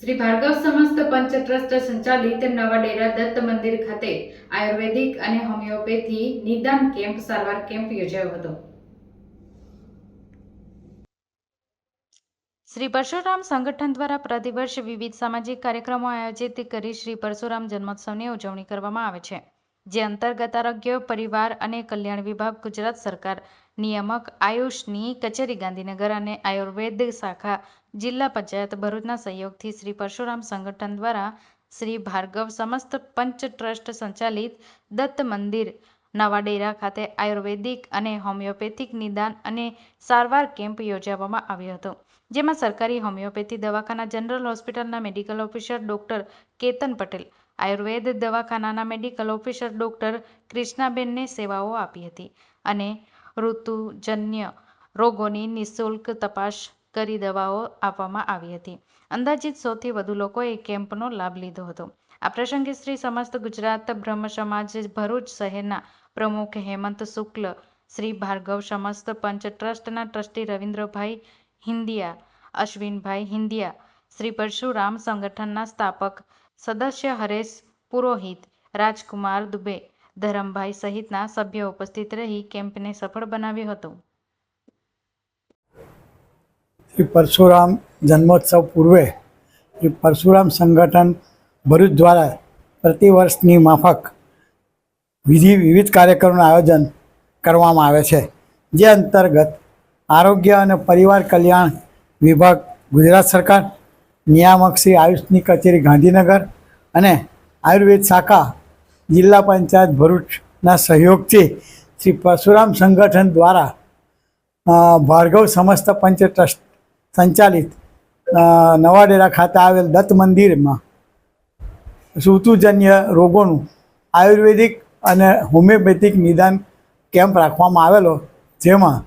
શ્રી ભાર્ગવ સમસ્ત પંચ ટ્રસ્ટ સંચાલિત નવા ડેરા દત્ત મંદિર ખાતે આયુર્વેદિક અને હોમિયોપેથી નિદાન કેમ્પ, સારવાર કેમ્પ યોજાયો હતો. શ્રી પરશુરામ સંગઠન દ્વારા પ્રતિવર્ષ વિવિધ સામાજિક કાર્યક્રમો આયોજિત કરી શ્રી પરશુરામ જન્મોત્સવની ઉજવણી કરવામાં આવે છે, જે અંતર્ગત આરોગ્ય, પરિવાર અને કલ્યાણ વિભાગ ગુજરાત સરકાર નિયામક આયુષની કચેરી, ગાંધીનગર અને આયુર્વેદ શાખા જિલ્લા પંચાયત ભરૂચના સહયોગથી શ્રી પરશુરામ સંગઠન દ્વારા શ્રી ભાર્ગવ સમસ્ત પંચ ટ્રસ્ટ સંચાલિત દત્ત મંદિર નવા ડેરા ખાતે આયુર્વેદિક અને હોમિયોપેથિક નિદાન અને સારવાર કેમ્પ યોજવામાં આવ્યો હતો. જેમાં સરકારી હોમિયોપેથી દવાખાના જનરલ હોસ્પિટલના medical officer doctor Ketan Patel, Ayurveda દવાખાનાના medical officer doctor ક્રિષ્નાબેનને સેવાઓ આપી હતી અને ઋતુજન્ય રોગોની નિઃશુલ્ક તપાસ કરી દવાઓ આપવામાં આવી હતી. અંદાજિત સૌથી વધુ લોકોએ કેમ્પનો લાભ લીધો હતો. આ પ્રસંગે શ્રી સમસ્ત ગુજરાત બ્રહ્મ સમાજ ભરૂચ શહેરના પ્રમુખ હેમંત શુક્લ, શ્રી ભાર્ગવ સમસ્ત પંચ ટ્રસ્ટના ટ્રસ્ટી રવિન્દ્રભાઈ હિન્દિયા અશ્વિનભાઈ હિન્દિયા શ્રી પરશુરામ સંગઠનના સ્થાપક સદસ્ય હરેશ પુરોહિત, રાજકુમાર દુબે ધરમભાઈ સહિતના સભ્યો ઉપસ્થિત રહી કેમ્પને સફળ બનાવ્યો હતો. શ્રી પરશુરામ જન્મોત્સવ પૂર્વે શ્રી પરશુરામ સંગઠન ભરૂચ દ્વારા પ્રતિવર્ષની માફક વિધિ વિવિધ કાર્યક્રમોનું આયોજન કરવામાં આવે છે. જે અંતર્ગત આરોગ્ય અને પરિવાર કલ્યાણ વિભાગ, ગુજરાત સરકાર, નિયામક શ્રી આયુષની કચેરી ગાંધીનગર અને આયુર્વેદ શાખા જિલ્લા પંચાયત ભરૂચના સહયોગથી શ્રી પરશુરામ સંગઠન દ્વારા ભાર્ગવ સમસ્ત પંચ ટ્રસ્ટ સંચાલિત નવાડેરા ખાતે આવેલ દત્ત મંદિરમાં ઋતુજન્ય રોગોનું આયુર્વેદિક અને હોમિયોપેથિક નિદાન કેમ્પ રાખવામાં આવેલો, જેમાં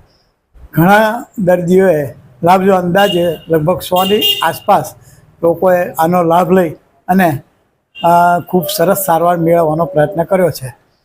ઘણા દર્દીઓએ લાભ જો અંદાજે લગભગ સોની આસપાસ લોકોએ આનો લાભ લઈ અને ખૂબ સરસ સારવાર મેળવવાનો પ્રયત્ન કર્યો છે.